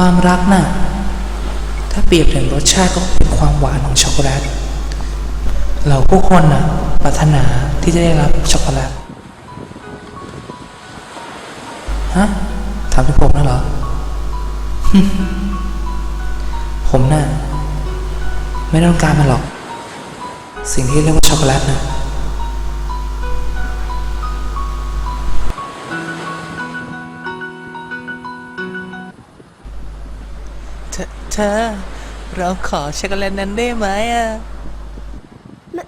ความรักน่ะ ถ้าเปรียบถึงรสชาติก็เป็นความหวานของช็อกโกแลต เราผู้คนน่ะปรารถนาที่จะได้รับช็อกโกแลต ฮะถามถึงผมนะเหรอ ผมน่ะไม่ต้องการมันหรอก สิ่งที่เรียกว่าช็อกโกแลตนะเเธอ เราขอช็อกโกแลตนั้นได้ไหมอะ ไม่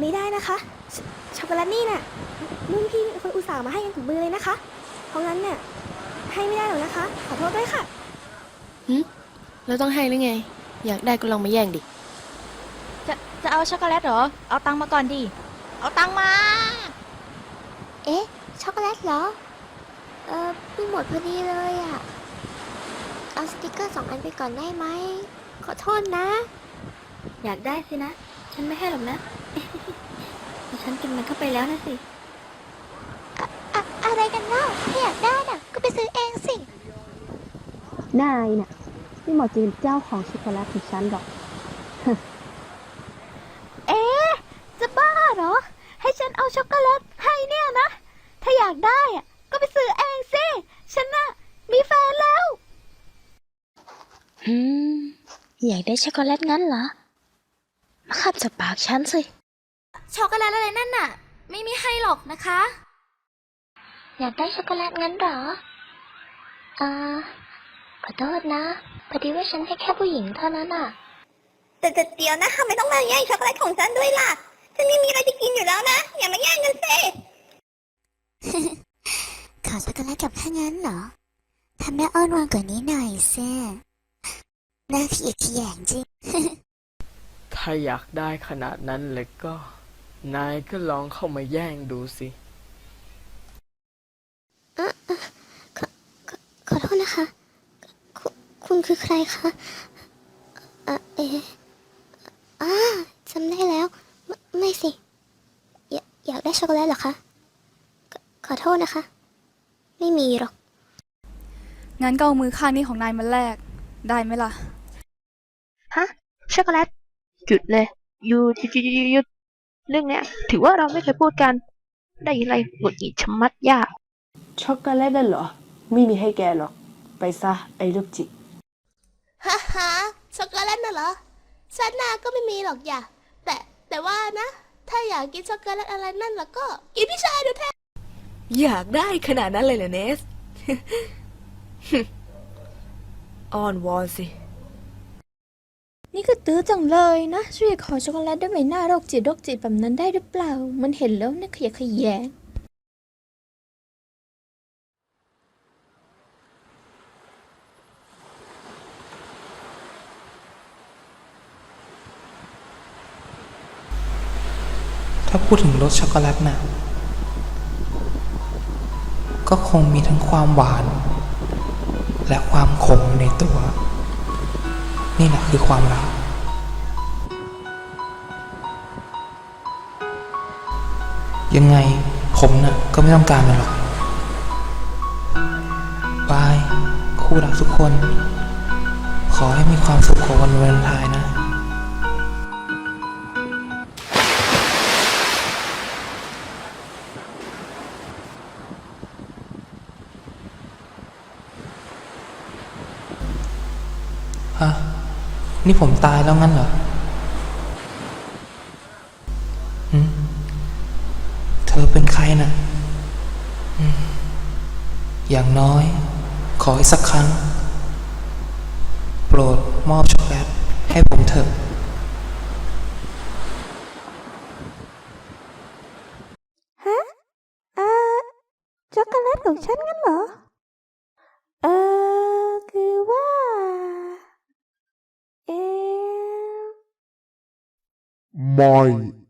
ไม่ได้นะคะชช็อกโกแลตนี่น่ะรุ่นพี่เป็นคนอุตส่าห์มาให้กันถึงมือเลยนะคะ เพราะงั้นเนี่ยให้ไม่ได้หรอกนะคะ ขอโทษด้วยค่ะเราต้องให้หรือไง อยากได้ก็ลองมาแย่งดิ จะจะเอาช็อกโกแลตเหรอ เอาตังค์มาก่อนดิ เอาตังค์มา เอ๊ะ ช็อกโกแลตเหรอ เออเพิ่งหมดพอดีเลยอะ เอาสติกเกอร์สองอันไปก่อนได้ไหม ขอโทษนะ อยากได้สินะ ฉันไม่ให้หรอกนะ แต่ฉันกินมันเข้าไปแล้วนะสิอะไรกันเล่าถ้าอยากได้น่ะ ก็ไปซื้อเองสิ นายน่ะไม่เหมาะจะเป็นเจ้าของช็อกโกแลตของฉันหรอก เอ๊ะจะบ้าเหรอ ให้ฉันเอาช็อกโกแลตให้เนี่ยนะ ถ้าอยากได้อะก็ไปซื้อเองสิ ฉันน่ะมีแฟนแล้ว หืม อยากได้ช็อกโกแลตงั้นเหรอ มาขับจากปากฉันสิ ช็อกโกแลตอะไรนั่นน่ะ ไม่มีให้หรอกนะคะ อยากได้ช็อกโกแลตงั้นเหรอ อ่า ขอโทษนะ พอดีว่าฉันให้แค่ผู้หญิงเท่านั้นอะ แต่แต่เดี๋ยวนะทำไมต้องมาแย่งช็อกโกแลตของฉันด้วยล่ะ ฉันไม่มีอะไรจะกินอยู่แล้วนะ อย่ามาแย่งกันสิขอช็อกโกแลตกับข้างั้นเหรอทำแม่อ้อนวอนกว่านี้หน่อยสิ น่าขยะแขยงจริง ถ้าอยากได้ขนาดนั้นเลยก็ นายก็ลองเข้ามาแย่งดูสิ ขอโทษนะคะคุคุณคือใครคะเอ่อเอะอ่าจำได้แล้วไม่ไม่สิ อยากอยากได้ช็อกโกแลตเหรอคะขอขอโทษนะคะ ไม่มีหรอก งั้นก็เอามือข้างนี้ของนายมาแลกได้ไหมล่ะ ฮะ ช็อกโกแลต หยุดเลยหยุดหยุดหยุดหยุดหยุดเรื่องเนี้ย ถือว่าเราไม่เคยพูดกัน ได้อะไรหงุดหงิดชะมัดยาก ช็อกโกแลตน่ะเหรอ ไม่มีให้แกหรอก ไปซะไอ้ลูกจิตฮ่าฮ่าช็อกโกแลตน่ะเหรอฉันน่ะก็ไม่มีหรอกอย่าแต่แต่ว่านะ ถ้าอยากกินช็อกโกแลตอะไรนั่นแล้วก็กินพี่ชายดูแทนอยากได้ขนาดนั้นเลยเหรอเนส อ้อนวอนสิ นี่ก็ตื้อจังเลยนะช่วยขอช็อกโกแลตได้ไหมหน้าโรคจิตโรคจิตแบบนั้นได้หรือเปล่า มันเห็นแล้วนะขยะแขยงถ้าพูดถึงรสช็อกโกแลตน่ะก็คงมีทั้งความหวาน และความขมในตัว นี่แหละคือความรัก ยังไงผมน่ะก็ไม่ต้องการมันหรอกบาย คู่รักทุกคน ขอให้มีความสุขของวันวาเลนไทน์นะฮะ นี่ผมตายแล้วงั้นเหรอเธอเป็นใครนะ่ะอย่างน้อย ขออีกสักครั้ง โปรดมอบช็อกโกแลตให้ผมเถอะเอ่อช็อกโกแลตของฉันงั้นเหรออคือว่า เออไม่